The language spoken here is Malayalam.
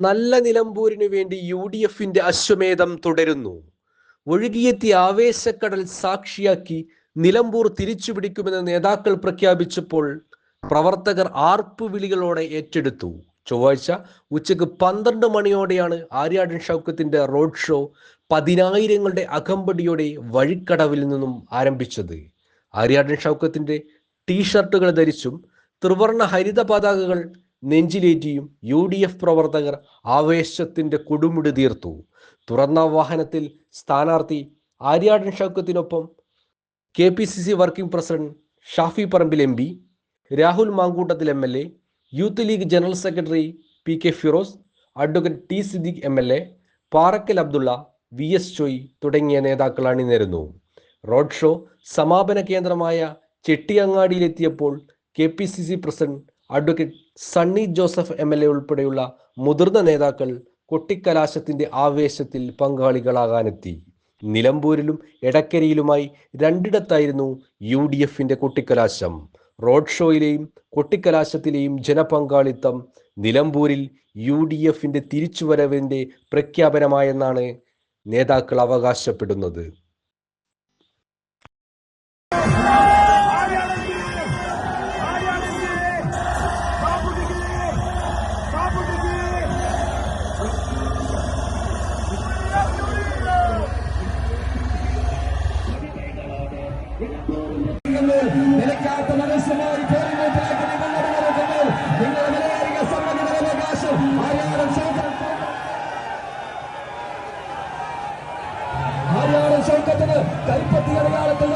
നല്ല നിലമ്പൂരിനു വേണ്ടി യു ഡി എഫിന്റെ അശ്വമേധം തുടരുന്നു. ഒഴുകിയെത്തിയ ആവേശക്കടൽ സാക്ഷിയാക്കി നിലമ്പൂർ തിരിച്ചു പിടിക്കുമെന്ന് നേതാക്കൾ പ്രഖ്യാപിച്ചപ്പോൾ പ്രവർത്തകർ ആർപ്പുവിളികളോടെ ഏറ്റെടുത്തു. ചൊവ്വാഴ്ച ഉച്ചയ്ക്ക് പന്ത്രണ്ട് മണിയോടെയാണ് ആര്യാടൻ ഷൗക്കത്തിന്റെ റോഡ് ഷോ പതിനായിരങ്ങളുടെ അകമ്പടിയോടെ വഴിക്കടവിൽ നിന്നും ആരംഭിച്ചത്. ആര്യാടൻ ഷൗക്കത്തിന്റെ ടീഷർട്ടുകൾ ധരിച്ചും ത്രിവർണ ഹരിത പതാകകൾ നെഞ്ചിലേറ്റിയും യു ഡി എഫ് പ്രവർത്തകർ ആവേശത്തിന്റെ കൊടുമുടി തീർത്തു. തുറന്ന വാഹനത്തിൽ സ്ഥാനാർത്ഥി Aryadan ഷൗക്കത്തിനൊപ്പം K P C C working president Shafi Parambil M P Rahul Mankoottathil M L A youth league general secretary P K Firoz advocate T Siddique M L A Parakkal Abdulla V S ചോയ് തുടങ്ങിയ നേതാക്കൾ അണിനിരന്നു റോഡ് ഷോ സമാപന കേന്ദ്രമായ ചെട്ടിയങ്ങാടിയിലെത്തിയപ്പോൾ K P C C president advocate Sunny Joseph M L A ഉൾപ്പെടെയുള്ള മുതിർന്ന നേതാക്കൾ കൊട്ടിക്കലാശത്തിന്റെ ആവേശത്തിൽ പങ്കാളികളാകാനെത്തി. നിലമ്പൂരിലും എടക്കരയിലുമായി രണ്ടിടത്തായിരുന്നു യു ഡി എഫിന്റെ കൊട്ടിക്കലാശം. റോഡ് ഷോയിലെയും കൊട്ടിക്കലാശത്തിലെയും ജനപങ്കാളിത്തം നിലമ്പൂരിൽ യു ഡി എഫിന്റെ തിരിച്ചുവരവിന്റെ പ്രഖ്യാപനമായെന്നാണ് നേതാക്കൾ അവകാശപ്പെടുന്നത്. തോക്കത്തിന് കൈപ്പത്തി അടയാളത്തിൽ